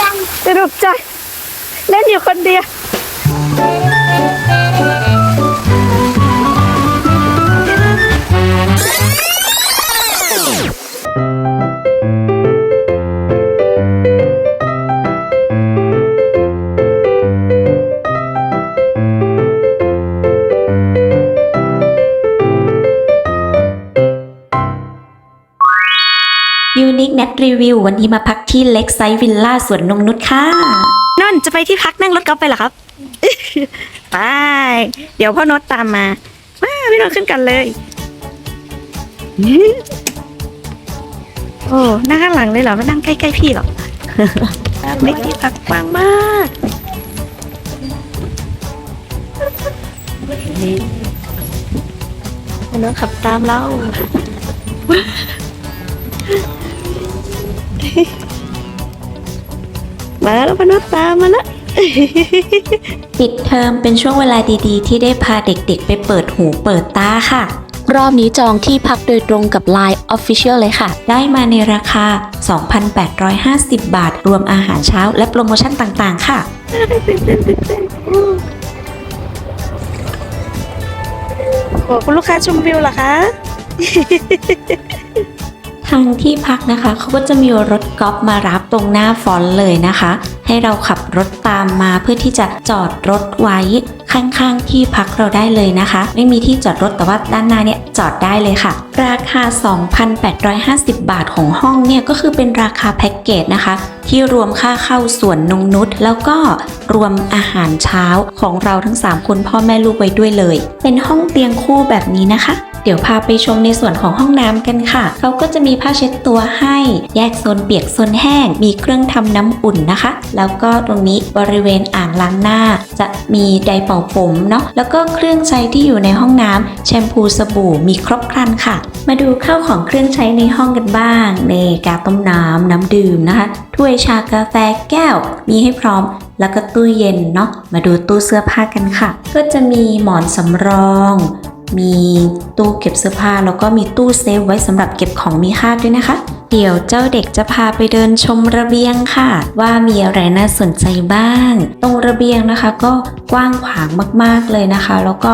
จังสนุกใจเล่นอยู่คนเดียว รีวิว วันนี้มาพักที่เล็กไซส์วิลล่าสวนนงนุชค่ะนั่นจะไปที่พักนั่งรถกอล์ฟไปเหรอครับ ไป เดี๋ยวพ่อโนตตามมา มาพี่โนตขึ้นกันเลย โอ้นั่งข้างหลังเลยเหรอ ไม่นั่งใกล้ๆพี่หรอกเล็กที่พักกว้างมากนี่พี่โนตขับตามเรา มาแล้วพนตตามมาแล้วปิดเทอมเป็นช่วงเวลาดีๆ ที่ได้พาเด็กๆ ไปเปิดหูเปิดตาค่ะ รอบนี้จองที่พักโดยตรงกับ Line Official เลยค่ะ ได้มาในราคา 2,850 บาท รวมอาหารเช้าและโปรโมชั่นต่างๆ ค่ะโอ้คุณลูกค้าชมวิวเหรอคะ ทางที่พักนะคะเขาก็จะมีรถกอล์ฟมารับตรงหน้าฟอนต์เลยนะคะ ให้เราขับรถตามมาเพื่อที่จะจอดรถไว้ข้างๆ ที่พักเราได้เลยนะคะ ไม่มีที่จอดรถแต่ว่าด้านหน้าเนี่ยจอดได้เลยค่ะ ราคา 2,850 บาทของห้องเนี่ยก็คือเป็นราคาแพ็กเกจนะคะ ที่รวมค่าเข้าสวนนงนุษแล้วก็รวมอาหารเช้าของเราทั้ง 3 คนพ่อแม่ลูกไว้ด้วยเลย เป็นห้องเตียงคู่แบบนี้นะคะ ดี๋ยวพาไปชมในส่วนของห้องน้ำกันค่ะ เขาก็จะมีผ้าเช็ดตัวให้ แยกโซนเปียกโซนแห้ง มีเครื่องทำน้ำอุ่นนะคะ แล้วก็ตรงนี้บริเวณอ่างล้างหน้า จะมีไดร์เป่าผมเนาะ แล้วก็เครื่องใช้ที่อยู่ในห้องน้ำแชมพูสบู่มีครบครันค่ะ มาดูข้าวของเครื่องใช้ในห้องกันบ้างในกาต้มน้ำน้ำดื่มนะคะ ถ้วยชากาแฟแก้ว มีให้พร้อมแล้วก็ตู้เย็นเนาะ มาดูตู้เสื้อผ้ากันค่ะ ก็จะมีหมอนสำรอง มีตู้เก็บเสื้อผ้าแล้วก็มีตู้เซฟไว้สำหรับเก็บของมีค่าด้วยนะคะ เดี๋ยวเจ้าเด็กจะพาไปเดินชมระเบียงค่ะ ว่ามีอะไรน่าสนใจบ้าง ตรงระเบียงนะคะก็กว้างขวางมากๆเลยนะคะ แล้วก็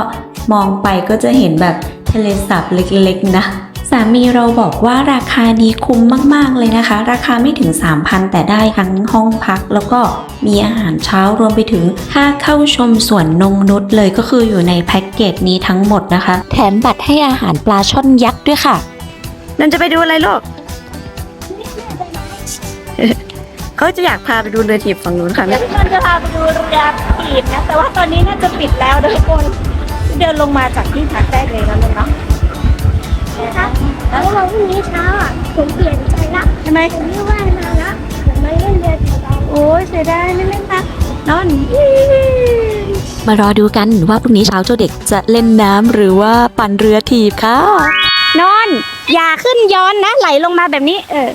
มองไปก็จะเห็นแบบทะเลสาบเล็กๆนะ สามีเราบอกว่าราคานี้คุ้มมาก ๆ เลยนะคะ ราคาไม่ถึง 3,000 แต่ได้ทั้งห้องพัก แล้วก็มีอาหารเช้ารวมไปถึงค่าเข้าชมสวนนงนุษเลยก็คืออยู่ในแพ็กเกจนี้ทั้งหมดนะคะ แถมบัตรให้อาหารปลาช่อนยักษ์ด้วยค่ะ นั่นจะไปดูอะไรลูกเขาจะอยากพาไปดูเรือถีบฝั่งนู้นค่ะแม่เดี๋ยวพี่นนท์จะพาไปดูเรือถีบนะแต่ว่าตอนนี้น่าจะปิดแล้วนะทุกคนเดินลงมาจากที่พักได้เลยนะลูกเนาะ ครับแล้ววันพรุ่งนี้เช้าอะผมเปลี่ยนใจละทำไมผมไม่ว่ายมาละผมไม่เล่นเรือถีบแล้วโอ้ยเสียดายไม่เล่นนะนอนมารอดูกันว่าพรุ่งนี้เช้าเจ้าเด็กจะเล่นน้ำหรือว่าปั่นเรือถีบค่ะ นอน อย่าขึ้นย้อนนะ ไหลลงมาแบบนี้ เออ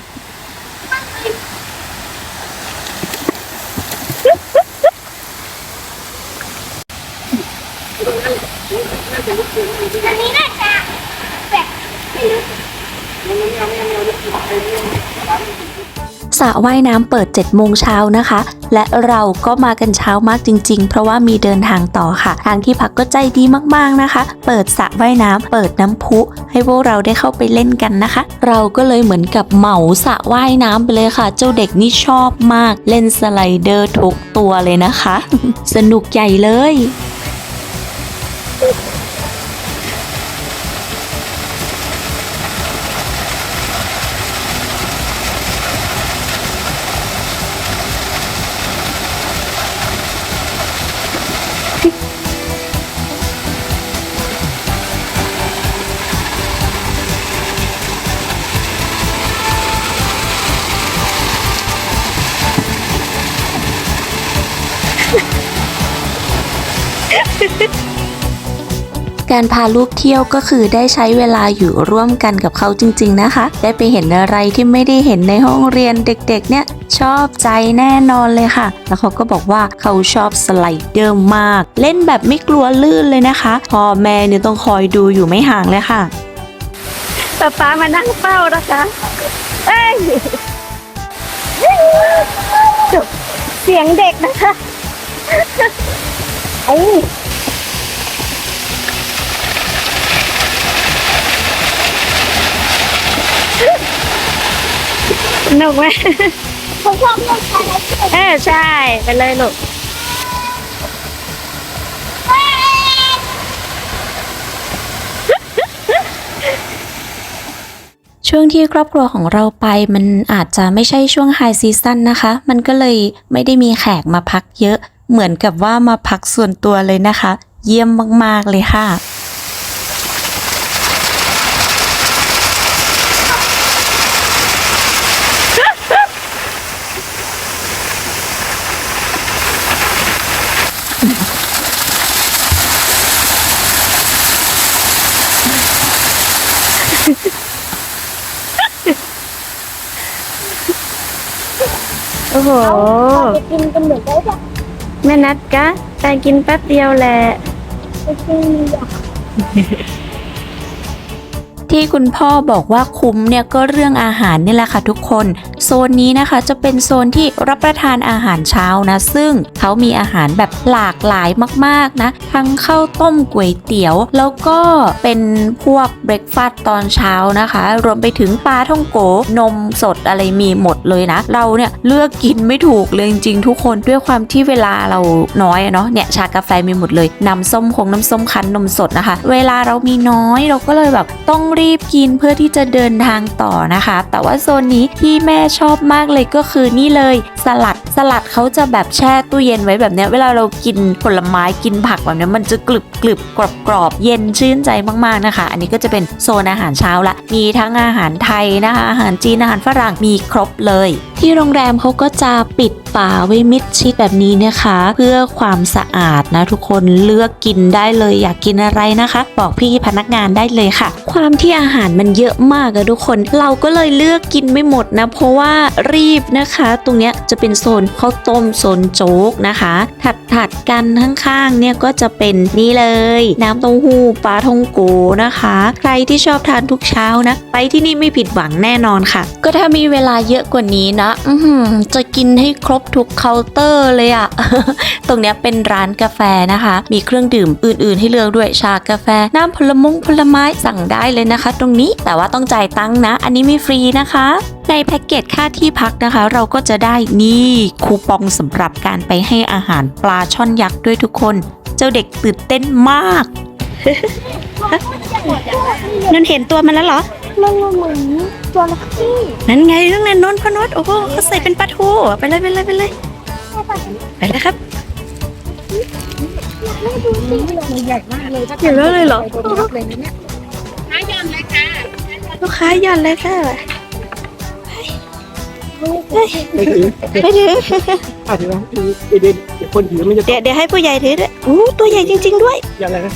อันนี้น่าจะแบบ สระว่ายน้ำเปิด7โมงเช้านะคะ และเราก็มากันเช้ามากจริง ๆ เพราะว่ามีเดินทางต่อค่ะ ทางที่พักก็ใจดีมากๆนะคะ เปิดสระว่ายน้ำเปิดน้ำพุ ให้พวกเราได้เข้าไปเล่นกันนะคะ เราก็เลยเหมือนกับเหมาสระว่ายน้ำไปเลยค่ะ เจ้าเด็กนี่ชอบมาก เล่นสไลเดอร์ทุกตัวเลยนะคะ สนุกใหญ่เลย การพาลูกเที่ยวก็คือได้ใช้เวลาอยู่ร่วมกันกับเขาจริง ๆ นะคะ ได้ไปเห็นอะไรที่ไม่ได้เห็นในห้องเรียนเด็ก ๆ เนี่ยชอบใจแน่นอนเลยค่ะ แล้วเขาก็บอกว่าเขาชอบสไลเดอร์มาก เล่นแบบไม่กลัวลื่นเลยนะคะพ่อแม่เนี่ยต้องคอยดูอยู่ไม่ห่างเลยค่ะป๊าป๊ามานั่งเฝ้านะคะเอ้ยเสียงเด็กนะคะไอ้ สนุกไหมเขาชอบเล่นอะไรเออใช่ ไปเลยลูกช่วงที่ครอบครัวของเราไปมันอาจจะไม่ใช่ช่วงไฮซีซั่นนะคะ มันก็เลยไม่ได้มีแขกมาพักเยอะ เหมือนกับว่ามาพักส่วนตัวเลยนะคะ เยี่ยมมาก ๆ เลยค่ะ โอ้โหจะกินกันเหมือนได้จ้ะแม่นัดกะไปกินแป๊บเดียวแหละไปกินอะ ที่คุณพ่อบอกว่าคุ้มเนี่ยก็เรื่องอาหารนี่แหละค่ะทุกคน โซนนี้นะคะจะเป็นโซนที่รับประทานอาหารเช้านะ ซึ่งเขามีอาหารแบบหลากหลายมากๆนะ ทั้งข้าวต้มก๋วยเตี๋ยว แล้วก็เป็นพวกเบรกฟาสต์ตอนเช้านะคะ รวมไปถึงปลาท่องโกนมสดอะไรมีหมดเลยนะ เราเนี่ยเลือกกินไม่ถูกเลยจริงๆทุกคนด้วยความที่เวลาเราน้อยเนาะเนี่ยชากาแฟมีหมดเลยน้ำส้มคงน้ำส้มคั้นนมสดนะคะ เวลาเรามีน้อยเราก็เลยแบบต้องรีบกินเพื่อที่จะเดินทางต่อนะคะ แต่ว่าโซนนี้ที่แม่ชอบมากเลยก็คือนี่เลย สลัดสลัดเขาจะแบบแช่ตู้เย็นไว้แบบนี้เวลาเรากินผลไม้กินผักแบบนี้มันจะกรึบกรึบกรอบกรอบเย็นชื่นใจมากๆนะคะ อันนี้ก็จะเป็นโซนอาหารเช้าละมีทั้งอาหารไทยนะคะอาหารจีนอาหารฝรั่งมีครบเลย ที่โรงแรมเขาก็จะปิดฝาไว้มิดชิดแบบนี้นะคะ เพื่อความสะอาดนะทุกคนเลือกกินได้เลยอยากกินอะไรนะคะ บอกพี่พนักงานได้เลยค่ะ ความที่อาหารมันเยอะมากอะทุกคน เราก็เลยเลือกกินไม่หมดนะ เพราะว่ารีบนะคะ ตรงเนี้ยจะเป็นโซนข้าวต้มโซนโจ๊กนะคะ ถัดถัดๆกันข้างๆเนี่ยก็จะเป็นนี่เลย น้ำเต้าหู้ปลาท่องโกนะคะ ใครที่ชอบทานทุกเช้านะ ไปที่นี่ไม่ผิดหวังแน่นอนค่ะ ก็ถ้ามีเวลาเยอะกว่านี้นะ อือหือจะกินให้ครบทุกเคาน์เตอร์เลยอะตรงเนี้ยเป็นร้านกาแฟนะคะ มีเครื่องดื่มอื่น ๆ ให้เลือกด้วยชากาแฟ น้ำผลมงผลไม้สั่งได้เลยนะคะ ตรงนี้แต่ว่าต้องจ่ายตังค์นะ อันนี้ไม่ฟรีนะคะในแพ็กเกจค่าที่พักนะคะ เราก็จะได้นี่คูปองสำหรับการไปให้อาหารปลาช่อนยักษ์ด้วยทุกคน เจ้าเด็กตื่นเต้นมากนนเห็นตัวมันแล้วเหรอมันเหมือน ตัวละขี้นั่นไงเรื่องนั้นนนพนดโอ้โหเขาใส่เป็นปลาทูไปเลยไปเลยไปเลยใช่ปะไปเลยครับแม่ดูสิมันใหญ่มากเลยใหญ่มากเลยเหรอตัวยักษ์เลยนะเนี่ยลูกค้าหย่อนเลยค่ะไม่ถือไม่ถืออะถือนะถือเดี๋ยวเดี๋ยวคนถือไม่จะเดี๋ยวเดี๋ยวให้ผู้ใหญ่ถือด้วยอู้ตัวใหญ่จริง ๆ ด้วยอย่างไรนะ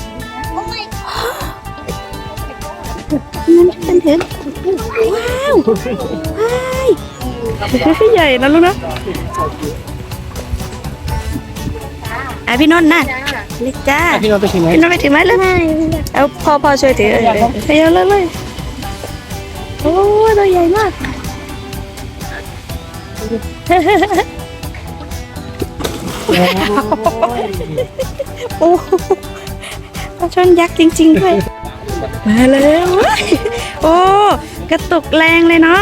นั่นเป็นถือว้าวว้ายใหญ่นะลูกนะอะพี่นนท์น่ะเล็กจ้าอะพี่น้องไปถึงไหนพี่นนท์ไปถือไหมเลยเอาพ่อพ่อช่วยถือเออเออเฮ้ยเอาเลยเลยโอ้ยตัวใหญ่มากโอ้ปลาช่อนยักษ์จริงๆด้วย มาแล้วเว้ยโอ้กระตุกแรงเลยเนาะ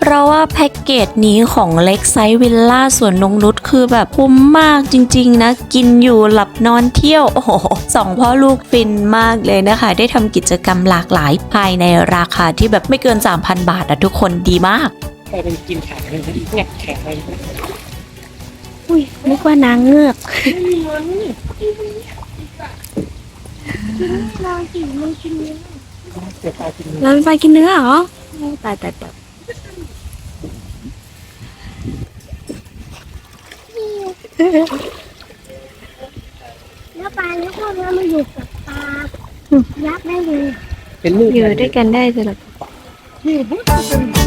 เพราะว่าแพ็กเกจนี้ของเล็กไซส์วิลล่าสวนนงนุชคือแบบคุ้มมากจริงๆนะ กินอยู่หลับนอนเที่ยว โอ้โหสองพ่อลูกฟินมากเลยนะคะ ได้ทำกิจกรรมหลากหลายภายในราคาที่แบบไม่เกิน 3,000 บาทอะทุกคนดีมากไปเป็นกินแขกเลยนะแงะแขกเลยนะอุ้ยนึกว่านางเงือก ลองกินมันกินเนื้อเดี๋ยวตายกินเราไปกินเนื้อเหรอตายตายตายแล้วปลาแล้วพวกนี้มันอยู่กับปลายักษ์ได้เลยเป็นลูกอยู่ด้วยกันได้เลยหรอ Unique Net Studio Unique Net Studio